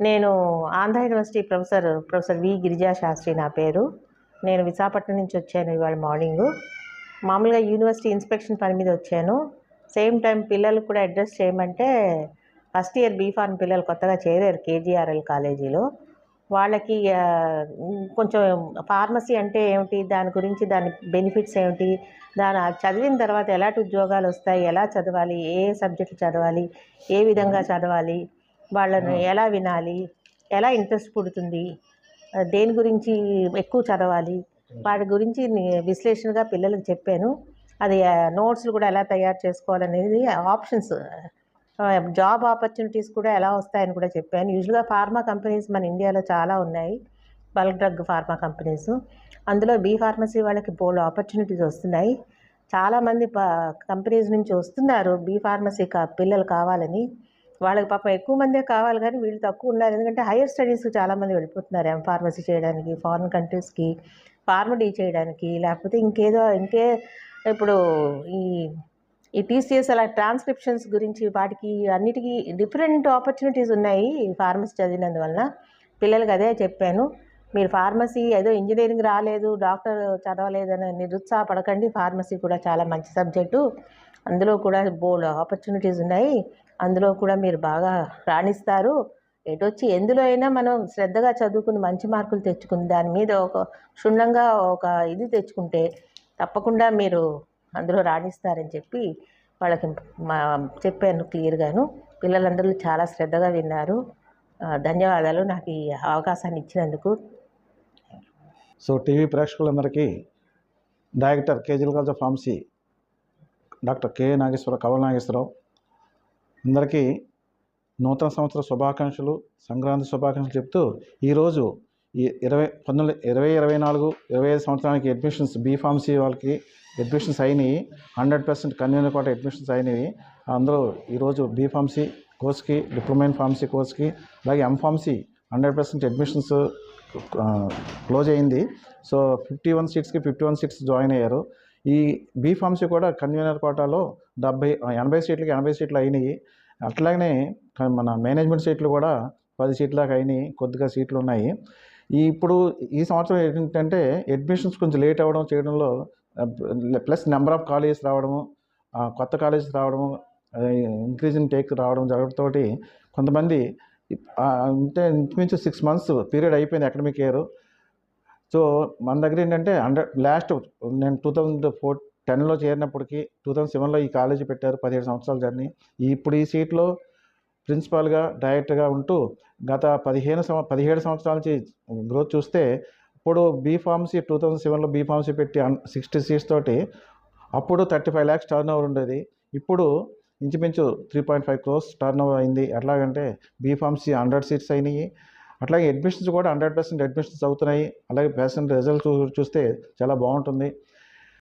నేను Andhra university professor professor V Girija Sastry నా పేరు. నేను విశాఖపట్నం నుంచి వచ్చాను ఇవాళ మార్నింగ్. మామూలుగా యూనివర్సిటీ ఇన్స్పెక్షన్ పని మీద వచ్చాను. సేమ్ టైం పిల్లలు కూడా అడ్రస్ చేయమంటే ఫస్ట్ ఇయర్ బీఫార్మ్ పిల్లలు కొత్తగా చేరారు కేజీఆర్ఎల్ కాలేజీలో. వాళ్ళకి కొంచెం ఫార్మసీ అంటే ఏమిటి దాని గురించి దాని బెనిఫిట్స్ ఏమిటి దాని చదివిన తర్వాత ఎలాంటి ఉద్యోగాలు వస్తాయి ఎలా చదవాలి ఏ సబ్జెక్టులు చదవాలి ఏ విధంగా చదవాలి వాళ్ళని ఎలా వినాలి? ఎలా ఇంట్రెస్ట్ పుడుతుంది? దేని గురించి ఎక్కువ చదవాలి? వాటి గురించి విశ్లేషణగా పిల్లలకు చెప్పాను. అది నోట్స్లు కూడా ఎలా తయారు చేసుకోవాలనేది ఆప్షన్స్. జాబ్ ఆపర్చునిటీస్ కూడా ఎలా వస్తాయని కూడా చెప్పాను. యూజువల్గా ఫార్మా కంపెనీస్ మన ఇండియాలో చాలా ఉన్నాయి. Bulk drug pharma companies. అందులో బీ ఫార్మసీ వాళ్ళకి బోల్డ్ ఆపర్చునిటీస్ వస్తున్నాయి. చాలామంది ప కంపెనీస్ నుంచి వస్తున్నారు బీ ఫార్మసీ కా పిల్లలు కావాలని. వాళ్ళకి పాపం ఎక్కువ మందే కావాలి కానీ వీళ్ళు తక్కువ ఉన్నారు. ఎందుకంటే హైయర్ స్టడీస్కి చాలామంది వెళ్ళిపోతున్నారు. ఎం ఫార్మసీ చేయడానికి ఫారిన్ కంట్రీస్కి ఫార్మడీ చేయడానికి లేకపోతే ఇంకేదో ఇంకే ఇప్పుడు ఈ ఈ టీసీఎస్ అలా ట్రాన్స్క్రిప్షన్స్ గురించి వాటికి అన్నిటికీ డిఫరెంట్ ఆపర్చునిటీస్ ఉన్నాయి ఫార్మసీ చదివినందువలన. పిల్లలకి అదే చెప్పాను. మీరు ఫార్మసీ ఏదో ఇంజనీరింగ్ రాలేదు డాక్టర్ చదవలేదని నిరుత్సాహపడకండి. ఫార్మసీ కూడా చాలా మంచి సబ్జెక్టు. అందులో కూడా బోల్డ్ ఆపర్చునిటీస్ ఉన్నాయి. అందులో కూడా మీరు బాగా రాణిస్తారు. ఎటొచ్చి ఎందులో అయినా మనం శ్రద్ధగా చదువుకుని మంచి మార్కులు తెచ్చుకుని దాని మీద ఒక క్షుణ్ణంగా ఒక ఇది తెచ్చుకుంటే తప్పకుండా మీరు అందులో రాణిస్తారని చెప్పి వాళ్ళకి మా చెప్పాను క్లియర్గాను. పిల్లలందరూ చాలా శ్రద్ధగా విన్నారు. ధన్యవాదాలు. నాకు ఈ అవకాశాన్ని ఇచ్చినందుకు. సో టీవీ ప్రేక్షకులందరికీ డైరెక్టర్ కేజీల్ calls of pharmacy doctor K Nageswara Kavala Nageswara Rao అందరికీ నూతన సంవత్సర శుభాకాంక్షలు సంక్రాంతి శుభాకాంక్షలు చెప్తూ ఈరోజు ఈ ఇరవై పంతొమ్మిది ఇరవై ఇరవై నాలుగు ఇరవై ఐదు సంవత్సరానికి అడ్మిషన్స్ బీఫార్మసీ వాళ్ళకి అడ్మిషన్స్ అయినాయి. Hundred percent convener quota admissions అయినవి అందరూ ఈరోజు బీఫార్మసీ కోర్స్కి డిప్లొమా ఇన్ ఫార్మసీ కోర్స్కి అలాగే M pharmacy hundred percent admissions close అయింది. సో ఫిఫ్టీ వన్ సీట్స్కి ఫిఫ్టీ వన్ సీట్స్ జాయిన్ అయ్యారు. ఈ బీ ఫార్మసీ కూడా కన్వీనర్ కోటాలో డెబ్బై ఎనభై సీట్లకి ఎనభై సీట్లు అయినాయి. అట్లాగనే మన మేనేజ్మెంట్ సీట్లు కూడా పది సీట్ల దాకా అయినాయి కొద్దిగా సీట్లు ఉన్నాయి. ఈ ఇప్పుడు ఈ సంవత్సరం ఏంటంటే అడ్మిషన్స్ కొంచెం లేట్ అవ్వడం చేయడంలో ప్లస్ నెంబర్ ఆఫ్ కాలేజెస్ రావడము కొత్త కాలేజెస్ రావడము ఇంక్రీజ్ ఇన్ టేక్ రావడం జరగడంతో కొంతమంది అంటే ఇంచుమించు సిక్స్ మంత్స్ పీరియడ్ అయిపోయింది అకాడమిక్ ఇయర్. సో మన దగ్గర ఏంటంటే హండ్రెడ్ లాస్ట్ నేను టూ థౌజండ్ ఫోర్ టెన్లో చేరినప్పటికీ టూ థౌజండ్ సెవెన్లో ఈ కాలేజీ పెట్టారు పదిహేడు సంవత్సరాల జర్నీ. ఇప్పుడు ఈ సీట్లో ప్రిన్సిపాల్గా డైరెక్టర్గా ఉంటూ గత పదిహేను సంవ పదిహేడు సంవత్సరాల నుంచి గ్రోత్ చూస్తే ఇప్పుడు బీ ఫార్మసీ టూ థౌజండ్ సెవెన్లో బీ ఫార్మసీ పెట్టి సిక్స్టీ సీట్స్ తోటి అప్పుడు thirty five lakhs turn over ఉండేది. ఇప్పుడు ఇంచుమించు three point five crores turnover అయింది. ఎట్లాగంటే బీ ఫార్మసీ హండ్రెడ్ సీట్స్ అయినాయి. అట్లాగే అడ్మిషన్స్ కూడా హండ్రెడ్ పర్సెంట్ అడ్మిషన్స్ అవుతున్నాయి. అలాగే పర్సెంట్ రిజల్ట్ చూస్తే చాలా బాగుంటుంది.